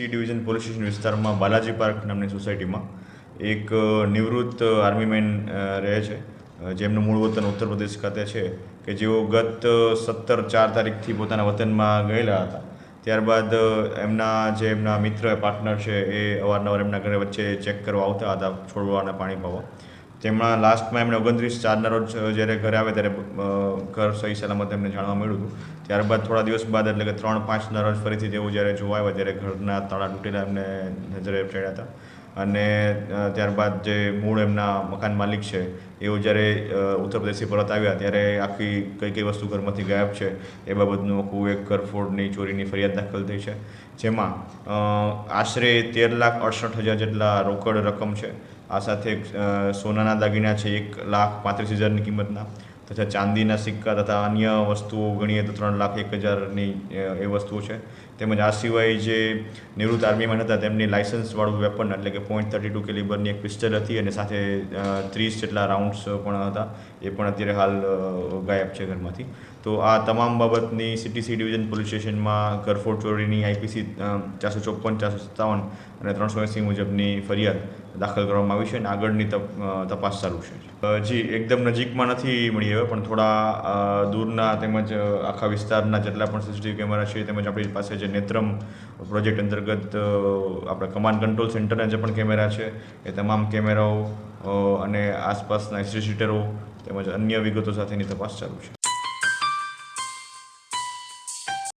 C division police station વિસ્તારમાં Balaji park નામની સોસાયટીમાં એક નિવૃત્ત આર્મીમેન મેન રહે છે. જેમનું મૂળ વતન ઉત્તર પ્રદેશ ખાતે છે કે જેઓ ગત સત્તર ચાર તારીખથી પોતાના વતનમાં ગયેલા હતા. ત્યારબાદ એમના જે એમના મિત્ર પાર્ટનર છે એ અવારનવાર એમના ઘરે વચ્ચે ચેક કરવા આવતા હતા, છોડવાના પાણી પાવા. તેમાં લાસ્ટમાં એમણે ઓગણત્રીસ ચારના રોજ જ્યારે ઘરે આવે ત્યારે ઘર સહી સલામત એમને જાણવા મળ્યું હતું. ત્યારબાદ થોડા દિવસ બાદ, એટલે કે ત્રણ પાંચના રોજ ફરીથી તેઓ જ્યારે જોવા આવ્યા, ત્યારે ઘરના તાળા તૂટેલા એમને નજરે ચડ્યા હતા. અને ત્યારબાદ જે મૂળ એમના મકાન માલિક છે, એઓ જ્યારે ઉત્તર પ્રદેશથી પરત આવ્યા, ત્યારે આખી કઈ કઈ વસ્તુ ઘરમાંથી ગાયબ છે, એ બાબતનું આખું એક ઘરફોડની ચોરીની ફરિયાદ દાખલ થઈ છે. જેમાં આશરે તેર લાખ અડસઠ હજાર જેટલા રોકડ રકમ છે. આ સાથે સોનાના દાગીના છે એક લાખ પાંત્રીસ હજારની કિંમતના. તથા ચાંદીના સિક્કા તથા અન્ય વસ્તુઓ ગણીએ તો ત્રણ લાખ એક હજારની એ વસ્તુઓ છે. તેમજ આ સિવાય જે નિવૃત્ત આર્મીમાં હતા તેમની લાઇસન્સવાળું વેપન એટલે કે પોઈન્ટ થર્ટી ટુ કેલિબરની એક પિસ્ટલ હતી અને સાથે ત્રીસ જેટલા રાઉન્ડ્સ પણ હતા. એ પણ અત્યારે હાલ ગાયબ છે ઘરમાંથી. તો આ તમામ બાબતની સીટીસી ડિવિઝન પોલીસ સ્ટેશનમાં ઘરફોડ ચોરીની આઈપીસી ચારસો ચોપન, ચારસો સત્તાવન અને ત્રણસો એંસી મુજબની ફરિયાદ દાખલ કરવામાં આવી છે અને આગળની તપ તપાસ ચાલુ છે. જી, એકદમ નજીકમાં નથી મળી આવ્યા પણ થોડા દૂરના તેમજ આખા વિસ્તારના જેટલા પણ સીસીટીવી કેમેરા છે, તેમજ આપણી પાસે જે નેત્રમ પ્રોજેક્ટ અંતર્ગત આપણે કમાન્ડ કંટ્રોલ સેન્ટરના જે પણ કેમેરા છે, એ તમામ કેમેરાઓ અને આસપાસના સીસીટીવીઓ તેમજ અન્ય વિગતો સાથેની તપાસ ચાલુ છે.